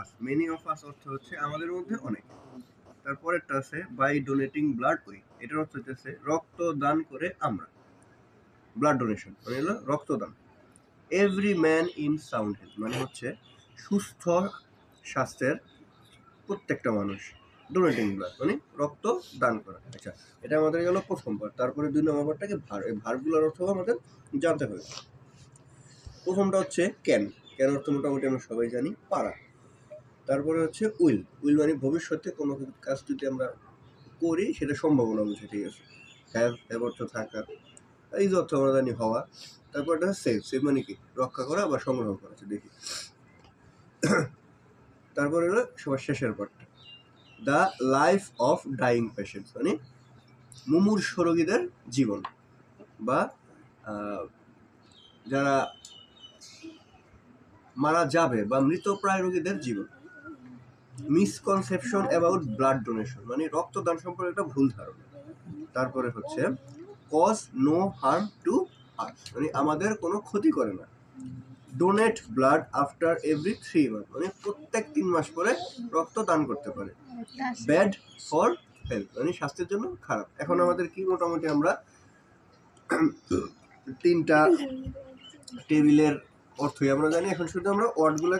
Us many of us অর্থ হচ্ছে আমাদের মধ্যে অনেক। তারপরেরটা আছে বাই ডোনেটিং ব্লাড উই এটার অর্থ হচ্ছে রক্ত দান করে আমরা। ব্লাড ডোনেশন মানে হলো রক্তদান। Every man in sound health মানে হচ্ছে সুস্থ স্বাস্থ্যের প্রত্যেকটা মানুষ ডোনেটিং ব্লাড মানে রক্ত দান করা। আচ্ছা এটা আমাদের গেল প্রথম পার্ট তারপরে দুই নম্বর পার্টটাকে ভার, এই ভারগুলোর অর্থ আমাদের জানতে হবে। প্রথমটা হচ্ছে ক্যান ক্যান অর্থ মোটামুটি আমরা সবাই জানি পারা তারপরে হচ্ছে উইল। উইল মানে ভবিষ্যতে কোনো কাজ যদি আমরা করি, সেটা সম্ভাবনা বুঝে ঠিক আছে। হ্যাভ হ্যাভ অর্থ থাকা, এই যে অর্থ আমরা জানি হওয়া, তারপর এটা সেভ সেভ মানে কি? রক্ষা করা বা সংগ্রহ করা আচ্ছা দেখি। তারপরে হলো সবার শেষের পার্টটা the life of dying patients মানে মুমূর্ষ রোগীদের জীবন বা যারা মারা যাবে বা মৃতপ্রায় রোগীদের জীবন। মিসকনসেপশন অ্যাবাউট ব্লাড ডোনেশন মানে রক্তদান সম্পর্কে একটা ভুল ধারণা। তারপরে হচ্ছে cause no harm to us মানে আমাদের কোনো ক্ষতি করে না। Donate blood after every three month মানে প্রত্যেক তিন মাস পরে রক্ত দান করতে পারে। ব্যাড ফর হেলথ মানে স্বাস্থ্যের জন্য খারাপ। এখন আমাদের কি মোটামুটি আমরা তিনটা টেবিলের অর্থই আমরা জানি। এখন শুধু আমরা ওয়ার্ডগুলো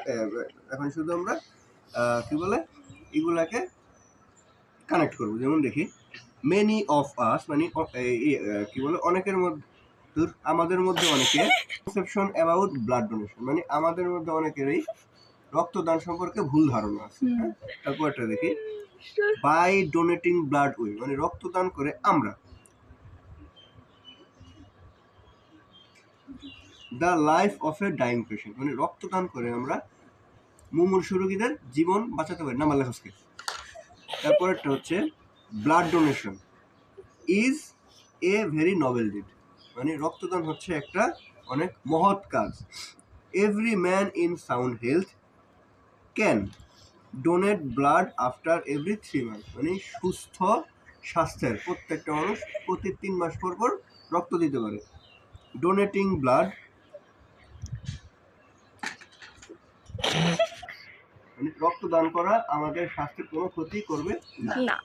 এখন শুধু আমরা কি বলে? এগুলাকে কানেক্ট করব। যেমন দেখি মেনি অফ আস মানে কি বলে? অনেকের মধ্যে আমাদের মধ্যে অনেকে কনসেপশন অ্যাবাউট ব্লাড ডোনেশন মানে আমাদের মধ্যে অনেকেরই রক্তদান সম্পর্কে ভুল ধারণা আছে। হ্যাঁ? তারপর একটা দেখি বাই ডোনেটিং ব্লাড উই মানে রক্তদান করে আমরা। The life of a dying patient মানে রক্তদান করে আমরা মুমূর্ষু রোগীদের জীবন বাঁচাতে পারি না মাল্লাহসকে তারপরেরটা হচ্ছে blood donation is a very noble deed মানে রক্তদান হচ্ছে একটা অনেক মহৎ কাজ। Every man in sound health can donate blood after every three month মানে সুস্থ স্বাস্থ্যের প্রত্যেকটা মানুষ প্রতি তিন মাস পর পর রক্ত দিতে পারে। ডোনেটিং ব্লাড রক্তদান করা আমাদের স্বাস্থ্যের কোনো ক্ষতি করবে না। না।